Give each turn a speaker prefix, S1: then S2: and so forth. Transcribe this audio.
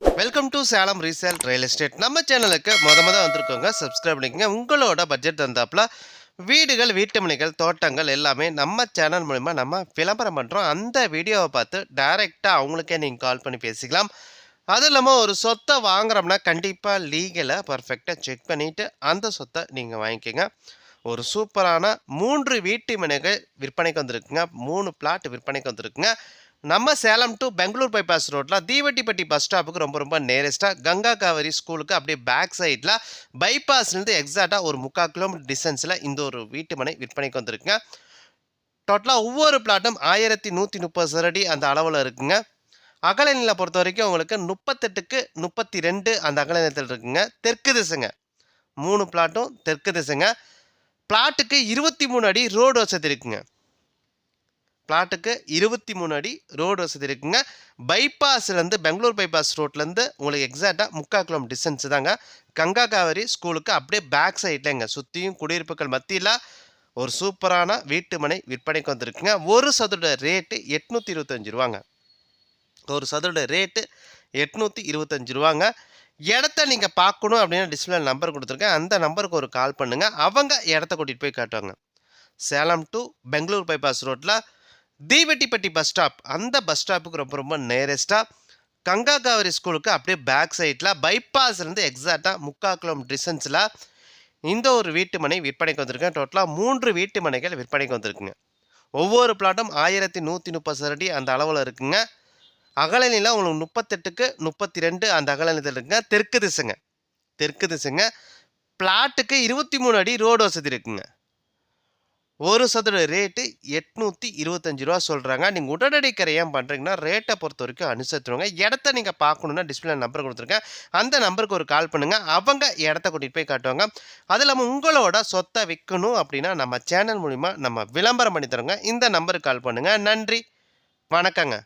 S1: Welcome to Salem resale real estate நம்ம சேனலுக்கு முத முத வந்திருக்கோங்க. சப்ஸ்கிரைப் பண்ணிக்கோங்க. உங்களோட பட்ஜெட் தந்தாப்புல வீடுகள் வீட்டுமனைகள் தோட்டங்கள் எல்லாமே நம்ம சேனல் மூலிமா நம்ம விளம்பரம் பண்ணுறோம் அந்த வீடியோவை பார்த்து டைரெக்டாக அவங்களுக்கே நீங்கள் கால் பண்ணி பேசிக்கலாம். அதுவும் இல்லாமல் ஒரு சொத்தை வாங்குறோம்னா கண்டிப்பாக லீகலை பர்ஃபெக்டாக செக் பண்ணிவிட்டு அந்த சொத்தை நீங்கள் வாங்கிக்கோங்க. ஒரு சூப்பரான மூன்று வீட்டு மனைகள் விற்பனைக்கு வந்திருக்குங்க. மூணு பிளாட் விற்பனைக்கு வந்திருக்குங்க. நம்ம சேலம் டு பெங்களூர் பைபாஸ் ரோட்டில் தீவட்டிப்பட்டி பஸ் ஸ்டாப்புக்கு ரொம்ப ரொம்ப நேரஸ்ட்டாக கங்கா காவேரி ஸ்கூலுக்கு அப்படியே பேக் சைடில் பைபாஸ்லேருந்து எக்ஸாக்டாக ஒரு முக்கால் கிலோமீட்டர் டிஸ்டன்ஸில் இந்த ஒரு வீட்டு மனை விற்பனைக்கு வந்திருக்குங்க. டோட்டலாக ஒவ்வொரு பிளாட்டும் ஆயிரத்தி நூற்றி முப்பது சரடி அந்த அளவில் இருக்குங்க. அகலநிலை பொறுத்த வரைக்கும் உங்களுக்கு முப்பத்தெட்டுக்கு முப்பத்தி ரெண்டு அந்த அகலநிலத்தில் இருக்குங்க. தெற்கு திசைங்க. மூணு பிளாட்டும் தெற்கு திசைங்க. பிளாட்டுக்கு இருபத்தி மூணு அடி ரோடு வசதி இருக்குங்க. பிளாட்டுக்கு இருபத்தி மூணு அடி ரோடு வசதி இருக்குங்க. பைபாஸ்லேருந்து பெங்களூர் பைபாஸ் ரோட்லேருந்து உங்களுக்கு எக்ஸாக்டாக முக்கால் கிலோமீட்டர் டிஸ்டன்ஸ் தாங்க. கங்கா காவேரி ஸ்கூலுக்கு அப்படியே பேக் சைட்லங்க சுற்றியும் குடியிருப்புகள் மத்தியில் ஒரு சூப்பரான வீட்டு மனை விற்பனைக்கு வந்திருக்குங்க. ஒரு சதுரோட ரேட்டு எட்நூற்றி இருபத்தஞ்சி ரூபாங்க. ஒரு சதுரோட ரேட்டு எட்நூற்றி இருபத்தஞ்சி ரூபாங்க. இடத்த நீங்கள் பார்க்கணும் அப்படின்னு டிஸ்பிளே நம்பர் கொடுத்துருக்கேன். அந்த நம்பருக்கு ஒரு கால் பண்ணுங்கள் அவங்க இடத்த கூட்டிகிட்டு போய் காட்டுவாங்க. சேலம் டு பெங்களூர் பைபாஸ் ரோட்டில் தீவெட்டிப்பட்டி பஸ் ஸ்டாப் அந்த பஸ் ஸ்டாப்புக்கு ரொம்ப ரொம்ப நேரஸ்ட்டாக கங்கா காவரி ஸ்கூலுக்கு அப்படியே பேக் சைடில் பைபாஸ்லேருந்து எக்ஸாக்டாக முக்கால் கிலோமீட்டர் டிஸ்டன்ஸில் இந்த ஒரு வீட்டு மனை விற்பனைக்கு வந்திருக்கேன் டோட்டலாக மூன்று வீட்டு மனைகள் விற்பனைக்கு வந்திருக்குங்க. ஒவ்வொரு பிளாட்டும் ஆயிரத்தி நூற்றி முப்பது சரடி அந்த அளவில் இருக்குங்க. அகலநிலை உங்களுக்கு முப்பத்தெட்டுக்கு முப்பத்தி ரெண்டு அந்த அகலநிலத்தில் இருக்குங்க. தெற்கு திசைங்க. தெற்கு திசைங்க. பிளாட்டுக்கு இருபத்தி மூணு அடி ரோடு வசதி இருக்குங்க. ஒரு சதுர ரேட்டு எட்நூற்றி இருபத்தஞ்சி ரூபா சொல்கிறாங்க நீங்கள் உடனடி கரையான் பண்ணுறீங்கன்னா ரேட்டை பொறுத்த வரைக்கும் அனுசரித்துருவாங்க இடத்த நீங்கள் பார்க்கணுன்னா டிஸ்பிளே நம்பர் கொடுத்துருக்கேன் அந்த நம்பருக்கு ஒரு கால் பண்ணுங்கள் அவங்க இடத்த கூட்டிகிட்டு போய் காட்டுவாங்க. அது இல்லாமல் உங்களோட சொத்தை விற்கணும் அப்படின்னா நம்ம சேனல் மூலிமா நம்ம விளம்பரம் பண்ணி தரோங்க. இந்த நம்பருக்கு கால் பண்ணுங்கள் நன்றி. வணக்கங்க.